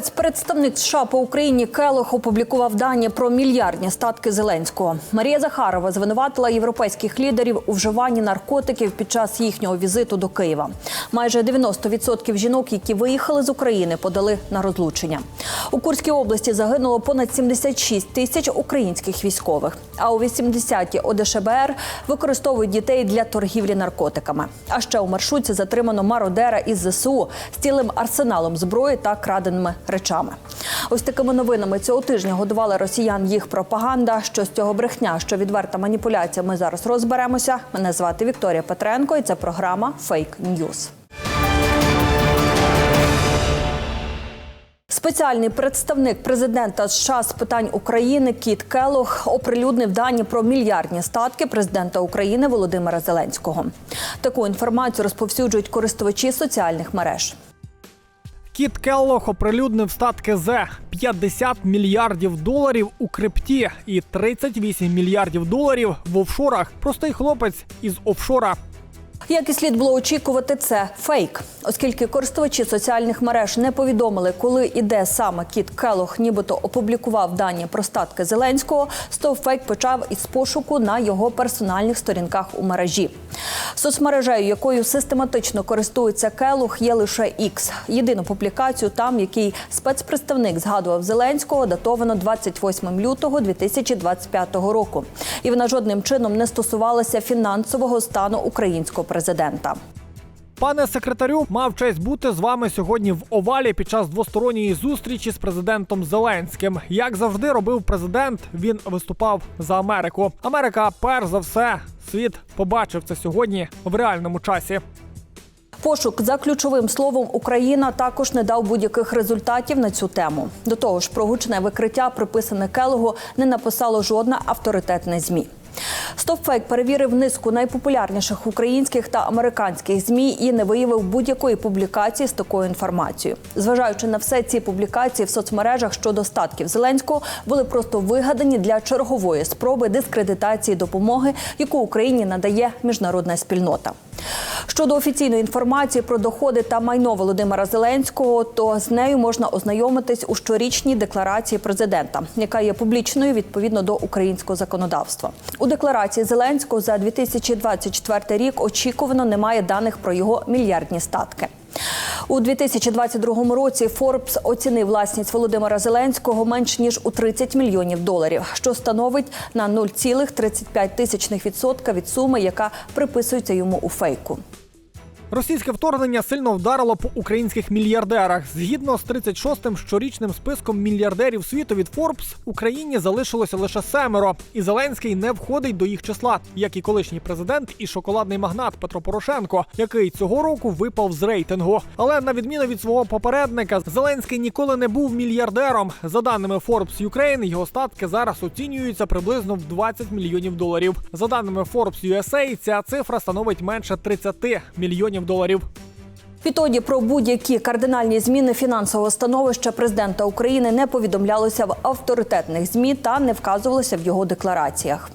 Спецпредставник США по Україні Келох опублікував дані про мільярдні статки Зеленського. Марія Захарова звинуватила європейських лідерів у вживанні наркотиків під час їхнього візиту до Києва. Майже 90% жінок, які виїхали з України, подали на розлучення. У Курській області загинуло понад 76 тисяч українських військових. А у 80-ті ОДШБР використовують дітей для торгівлі наркотиками. А ще у маршрутці затримано мародера із ЗСУ з цілим арсеналом зброї та краденими речами. Ось такими новинами цього тижня годувала росіян їх пропаганда. Що з цього брехня, що відверта маніпуляція. Ми зараз розберемося. Мене звати Вікторія Петренко, і це програма Фейк Ньюз. Спеціальний представник президента США з питань України Кіт Келлог оприлюднив дані про мільярдні статки президента України Володимира Зеленського. Таку інформацію розповсюджують користувачі соціальних мереж. Кіт Келлох оприлюднив статки з 50 мільярдів доларів у крипті і 38 мільярдів доларів в офшорах. Простий хлопець із офшора. Як і слід було очікувати, це фейк, оскільки користувачі соціальних мереж не повідомили, коли і де саме кіт Келох нібито опублікував дані про статки Зеленського. Стов фейк почав із пошуку на його персональних сторінках у мережі. Соцмережею, якою систематично користується Келух, є лише X. Єдину публікацію там, який спецпредставник згадував Зеленського, датовано 28 лютого 2025 року. І вона жодним чином не стосувалася фінансового стану українського президента. Пане секретарю, мав честь бути з вами сьогодні в овалі під час двосторонньої зустрічі з президентом Зеленським. Як завжди робив президент, він виступав за Америку. Америка, перш за все, світ побачив це сьогодні в реальному часі. Пошук за ключовим словом Україна також не дав будь-яких результатів на цю тему. До того ж, про гучне викриття, приписане Келогу, не написало жодне авторитетне змі. Стопфейк перевірив низку найпопулярніших українських та американських змі і не виявив будь-якої публікації з такою інформацією. Зважаючи на все, ці публікації в соцмережах щодо статків Зеленського були просто вигадані для чергової спроби дискредитації допомоги, яку Україні надає міжнародна спільнота. Щодо офіційної інформації про доходи та майно Володимира Зеленського, то з нею можна ознайомитись у щорічній декларації президента, яка є публічною відповідно до українського законодавства. У декларації Зеленського за 2024 рік очікувано немає даних про його мільярдні статки. У 2022 році Форбс оцінив власність Володимира Зеленського менш ніж у 30 мільйонів доларів, що становить на 0,35% від суми, яка приписується йому у фейку. Російське вторгнення сильно вдарило по українських мільярдерах. Згідно з 36-м щорічним списком мільярдерів світу від Forbes, Україні залишилося лише семеро, і Зеленський не входить до їх числа, як і колишній президент і шоколадний магнат Петро Порошенко, який цього року випав з рейтингу. Але на відміну від свого попередника, Зеленський ніколи не був мільярдером. За даними Forbes Ukraine, його статки зараз оцінюються приблизно в 20 мільйонів доларів. За даними Forbes USA, ця цифра становить менше 30 мільйонів доларів. Відтоді про будь-які кардинальні зміни фінансового становища президента України не повідомлялося в авторитетних змі та не вказувалося в його деклараціях.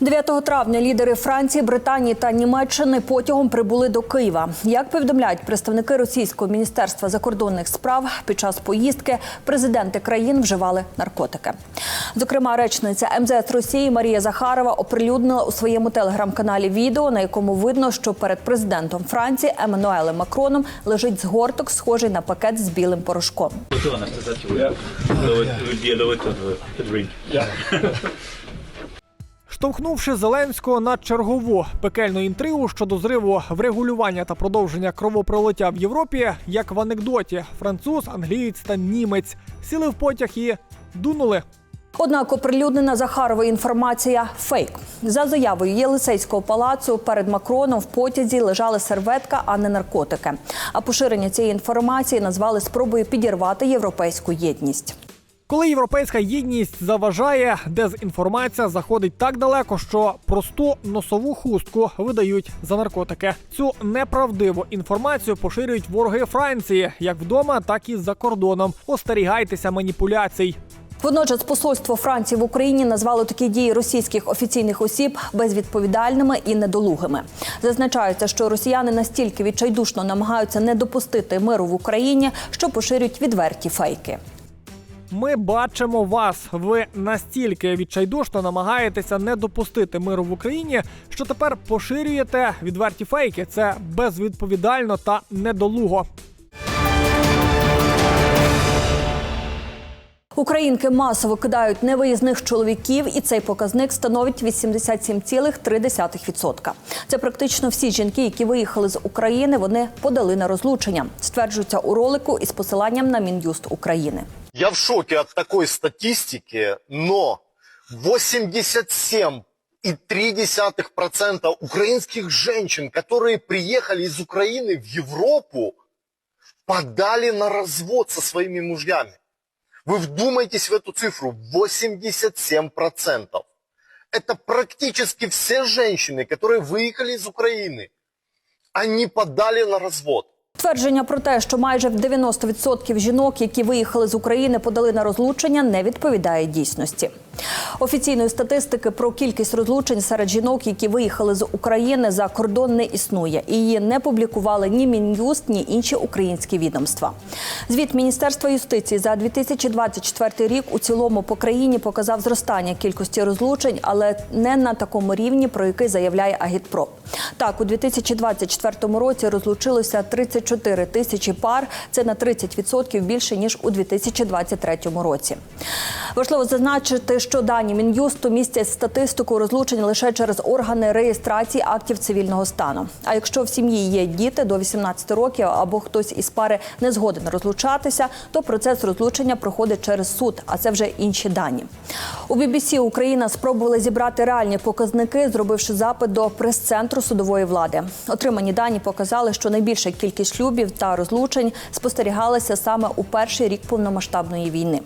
9 травня лідери Франції, Британії та Німеччини потягом прибули до Києва. Як повідомляють представники російського міністерства закордонних справ, під час поїздки президенти країн вживали наркотики. Зокрема, речниця МЗС Росії Марія Захарова оприлюднила у своєму телеграм-каналі відео, на якому видно, що перед президентом Франції Еммануелем Макроном лежить згорток, схожий на пакет з білим порошком. Штовхнувши Зеленського на чергову пекельну інтригу щодо зриву врегулювання та продовження кровопролиття в Європі, як в анекдоті, француз, англієць та німець сіли в потяг і дунули. Однак оприлюднена Захаровою інформація фейк. За заявою Єлисейського палацу перед Макроном в потязі лежали серветка, а не наркотики. А поширення цієї інформації назвали спробою підірвати європейську єдність. Коли європейська єдність заважає, дезінформація заходить так далеко, що просту носову хустку видають за наркотики. Цю неправдиву інформацію поширюють вороги Франції як вдома, так і за кордоном. Остерігайтеся маніпуляцій. Водночас посольство Франції в Україні назвало такі дії російських офіційних осіб безвідповідальними і недолугими. Зазначається, що росіяни настільки відчайдушно намагаються не допустити миру в Україні, що поширюють відверті фейки. Ми бачимо вас. Ви настільки відчайдушно намагаєтеся не допустити миру в Україні, що тепер поширюєте відверті фейки. Це безвідповідально та недолуго. Українки масово кидають невиїзних чоловіків, і цей показник становить 87,3%. Це практично всі жінки, які виїхали з України. Вони подали на розлучення. Стверджується у ролику із посиланням на мін'юст України. Я в шоке от такой статистики, но 87,3% украинских женщин, которые приехали из Украины в Европу, подали на развод со своими мужьями. Вы вдумайтесь в эту цифру. 87%. Это практически все женщины, которые выехали из Украины. Они подали на развод. Твердження про те, що майже в 90% жінок, які виїхали з України, подали на розлучення, не відповідає дійсності. Офіційної статистики про кількість розлучень серед жінок, які виїхали з України за кордон, не існує. Її не публікували ні Мін'юст, ні інші українські відомства. Звіт Міністерства юстиції за 2024 рік у цілому по країні показав зростання кількості розлучень, але не на такому рівні, про який заявляє Агітпро. Так, у 2024 році розлучилося 34 тисячі пар. Це на 30% більше ніж у 2023 році. Важливо зазначити, що дані мін'юсту містять статистику розлучень лише через органи реєстрації актів цивільного стану. А якщо в сім'ї є діти до 18 років або хтось із пари не згоден розлучатися, то процес розлучення проходить через суд, а це вже інші дані. У BBC Україна спробували зібрати реальні показники, зробивши запит до прес-центру судової влади. Отримані дані показали, що найбільша кількість шлюбів та розлучень спостерігалася саме у перший рік повномасштабної війни.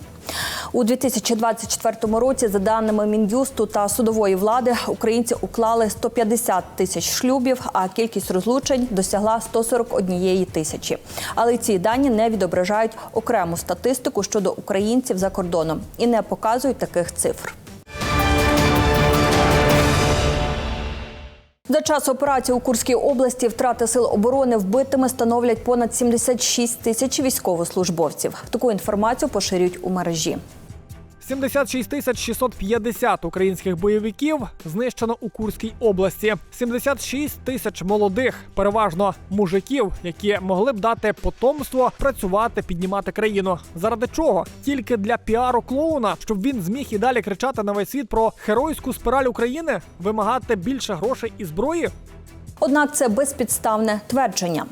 У 2024 році, за даними мін'юсту та судової влади, українці уклали 150 тисяч шлюбів, а кількість розлучень досягла 141 тисячі. Але ці дані не відображають окрему статистику щодо українців за кордоном і не показують таких цифр. За час операції у Курській області втрати сил оборони вбитими становлять понад 76 тисяч військовослужбовців. Таку інформацію поширюють у мережі. 76 тисяч 650 українських бойовиків знищено у Курській області. 76 тисяч молодих, переважно мужиків, які могли б дати потомство, працювати, піднімати країну. Заради чого? Тільки для піару клоуна, щоб він зміг і далі кричати на весь світ про геройську спираль України, вимагати більше грошей і зброї. Однак це безпідставне твердження.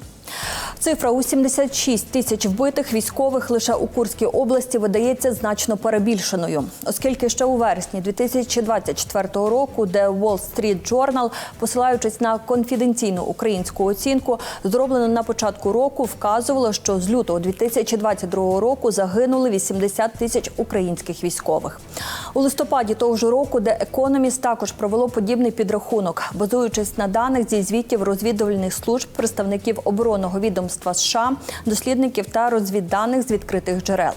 Цифра у 76 тисяч вбитих військових лише у Курській області видається значно перебільшеною, оскільки ще у вересні 2024 року, де Wall Street Journal, посилаючись на конфіденційну українську оцінку, зроблену на початку року, вказувало, що з лютого 2022 року загинули 80 тисяч українських військових. У листопаді того ж року, де Економіст також провело подібний підрахунок, базуючись на даних зі звітів розвідувальних служб представників оборонного відомства США, дослідників та розвідданих з відкритих джерел.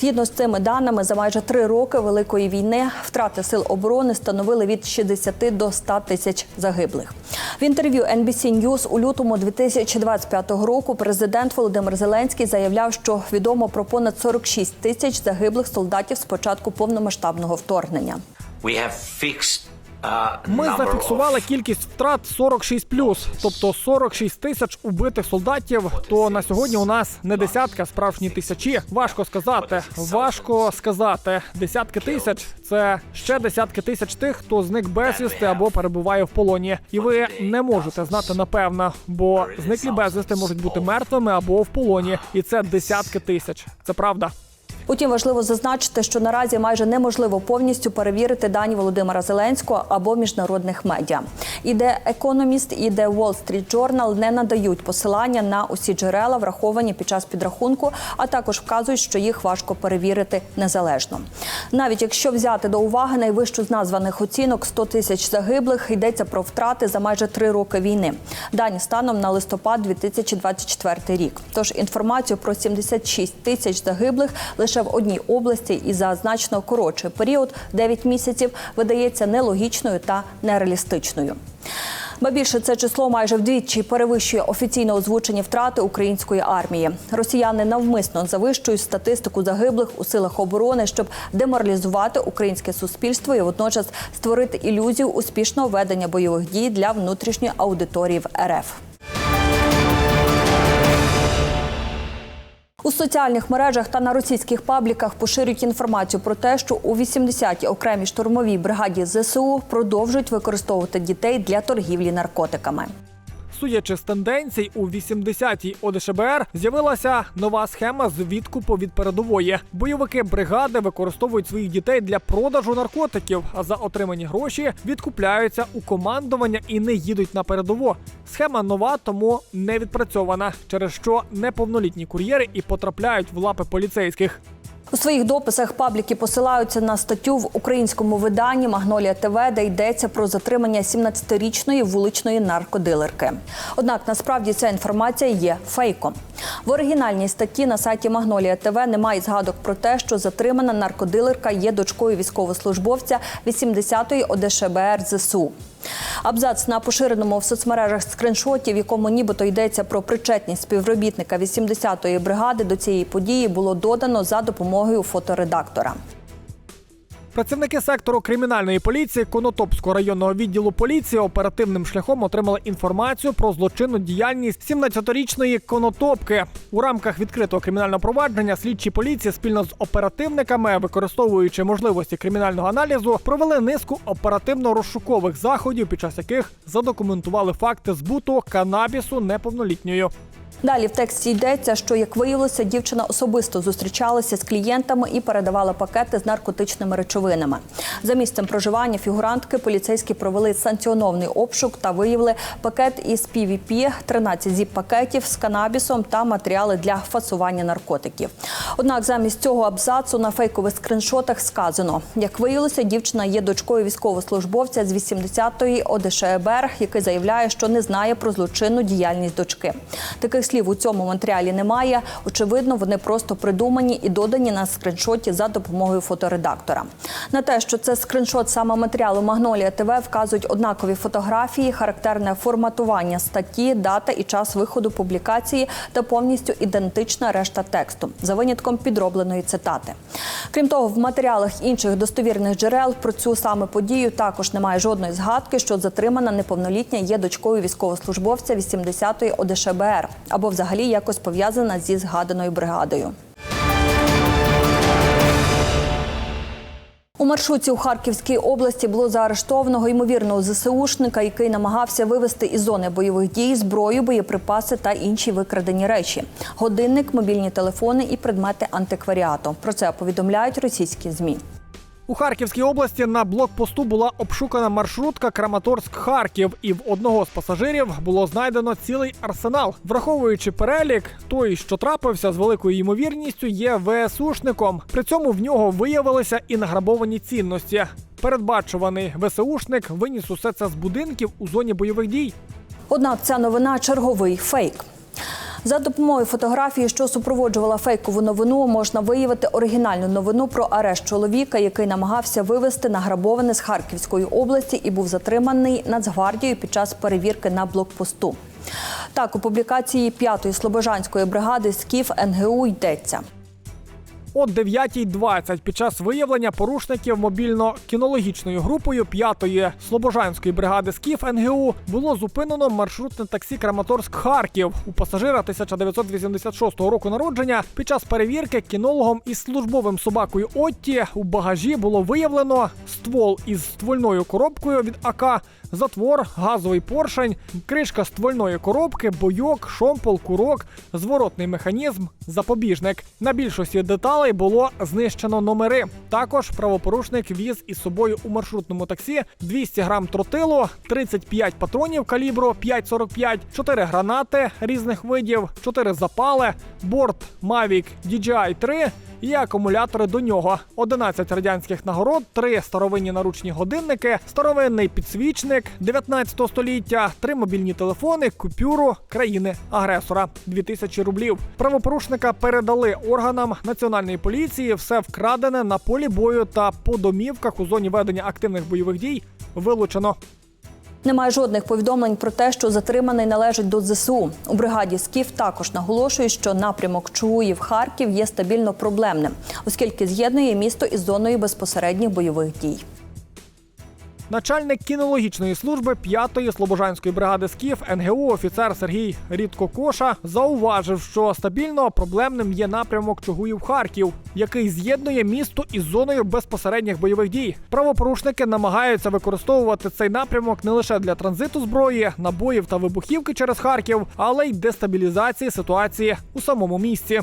Згідно з цими даними, за майже три роки великої війни втрати сил оборони становили від 60 до 100 тисяч загиблих. В інтерв'ю NBC News у лютому 2025 року президент Володимир Зеленський заявляв, що відомо про понад 46 тисяч загиблих солдатів з початку повномасштабного вторгнення. We have fixed uh, Ми зафіксували of кількість втрат 46+, тобто 46 тисяч убитих солдатів. То на сьогодні у нас не десятка, справжні тисячі. Важко сказати. Важко сказати. Десятки тисяч це ще десятки тисяч тих, хто зник безвісти або перебуває в полоні. І ви не можете знати напевно, бо зниклі безвісти можуть бути мертвими або в полоні, і це десятки тисяч. Це правда. Утім, важливо зазначити, що наразі майже неможливо повністю перевірити дані Володимира Зеленського або міжнародних медіа. І де економіст, і де Wall Street Journal не надають посилання на усі джерела, враховані під час підрахунку, а також вказують, що їх важко перевірити незалежно. Навіть якщо взяти до уваги найвищу з названих оцінок 100 тисяч загиблих, йдеться про втрати за майже три роки війни. Дані станом на листопад 2024 рік. Тож інформацію про 76 тисяч загиблих лише лише в одній області і за значно коротший період 9 місяців видається нелогічною та нереалістичною. Ба більше це число майже вдвічі перевищує офіційно озвучені втрати української армії. Росіяни навмисно завищують статистику загиблих у силах оборони, щоб деморалізувати українське суспільство і водночас створити ілюзію успішного ведення бойових дій для внутрішньої аудиторії в РФ. У соціальних мережах та на російських пабліках поширюють інформацію про те, що у 80-й окремій штурмовій бригаді ЗСУ продовжують використовувати дітей для торгівлі наркотиками. Судячи з тенденцій, у 80-й ОДШБР з'явилася нова схема з відкупу від передової. Бойовики бригади використовують своїх дітей для продажу наркотиків, а за отримані гроші відкупляються у командування і не їдуть на передову. Схема нова, тому не відпрацьована, через що неповнолітні кур'єри і потрапляють в лапи поліцейських. У своїх дописах пабліки посилаються на статтю в українському виданні Магнолія ТВ, де йдеться про затримання 17-річної вуличної наркодилерки. Однак насправді ця інформація є фейком. В оригінальній статті на сайті Магнолія ТВ немає згадок про те, що затримана наркодилерка є дочкою військовослужбовця 80-ї ОДШБР ЗСУ. Абзац на поширеному в соцмережах скриншоті, в якому нібито йдеться про причетність співробітника 80-ї бригади до цієї події, було додано за допомогою фоторедактора. Працівники сектору кримінальної поліції Конотопського районного відділу поліції оперативним шляхом отримали інформацію про злочинну діяльність 17-річної конотопки. У рамках відкритого кримінального провадження слідчі поліції спільно з оперативниками, використовуючи можливості кримінального аналізу, провели низку оперативно-розшукових заходів, під час яких задокументували факти збуту канабісу неповнолітньою. Далі в тексті йдеться, що як виявилося, дівчина особисто зустрічалася з клієнтами і передавала пакети з наркотичними речовинами. За місцем проживання фігурантки поліцейські провели санкціонований обшук та виявили пакет із PVP, 13 зіп пакетів з канабісом та матеріали для фасування наркотиків. Однак замість цього абзацу на фейкових скриншотах сказано: як виявилося, дівчина є дочкою військовослужбовця з 80-ї ОДШБР, який заявляє, що не знає про злочинну діяльність дочки. Таких слів у цьому матеріалі немає. Очевидно, вони просто придумані і додані на скриншоті за допомогою фоторедактора. На те, що це скриншот саме матеріалу Магнолія ТВ, вказують однакові фотографії, характерне форматування статті, дата і час виходу публікації та повністю ідентична решта тексту за винятком підробленої цитати. Крім того, в матеріалах інших достовірних джерел про цю саме подію також немає жодної згадки, що затримана неповнолітня є дочкою військовослужбовця 80-ї ОДШБР або взагалі якось пов'язана зі згаданою бригадою. У маршрутці у Харківській області було заарештованого ймовірного ЗСУшника, який намагався вивезти із зони бойових дій зброю, боєприпаси та інші викрадені речі: годинник, мобільні телефони і предмети антикваріату. Про це повідомляють російські змі. У Харківській області на блокпосту була обшукана маршрутка Краматорськ-Харків, і в одного з пасажирів було знайдено цілий арсенал. Враховуючи перелік, той, що трапився з великою ймовірністю, є ВСУшником. При цьому в нього виявилися і награбовані цінності. Передбачуваний ВСУшник виніс усе це з будинків у зоні бойових дій. Однак ця новина черговий фейк. За допомогою фотографії, що супроводжувала фейкову новину, можна виявити оригінальну новину про арешт чоловіка, який намагався вивезти награбоване з Харківської області і був затриманий Нацгвардією під час перевірки на блокпосту. Так, у публікації 5-ї слобожанської бригади СКІФ НГУ йдеться. О 9.20 під час виявлення порушників мобільно-кінологічною групою 5-ї Слобожанської бригади СКІФ НГУ було зупинено маршрутне таксі Краматорськ-Харків у пасажира 1986 року народження. Під час перевірки кінологом із службовим собакою Отті у багажі було виявлено ствол із ствольною коробкою від АК, затвор, газовий поршень, кришка ствольної коробки, бойок, шомпол, курок, зворотний механізм, запобіжник. На більшості деталей було знищено номери. Також правопорушник віз із собою у маршрутному таксі 200 грам тротилу, 35 патронів калібру 5,45, 4 гранати різних видів, 4 запали, борт Mavic DJI 3, і акумулятори до нього, 11 радянських нагород, 3 старовинні наручні годинники, старовинний підсвічник 19 століття, 3 мобільні телефони, купюру країни-агресора 2000 рублів. Правопорушника передали органам національної поліції. Все вкрадене на полі бою та по домівках у зоні ведення активних бойових дій вилучено. Немає жодних повідомлень про те, що затриманий належить до ЗСУ. У бригаді СКІФ також наголошують, що напрямок Чуїв Харків є стабільно проблемним, оскільки з'єднує місто із зоною безпосередніх бойових дій. Начальник кінологічної служби 5-ї слобожанської бригади СКІФ НГУ офіцер Сергій Рідко Коша зауважив, що стабільно проблемним є напрямок Чугуїв Харків, який з'єднує місто із зоною безпосередніх бойових дій. Правопорушники намагаються використовувати цей напрямок не лише для транзиту зброї, набоїв та вибухівки через Харків, але й дестабілізації ситуації у самому місті.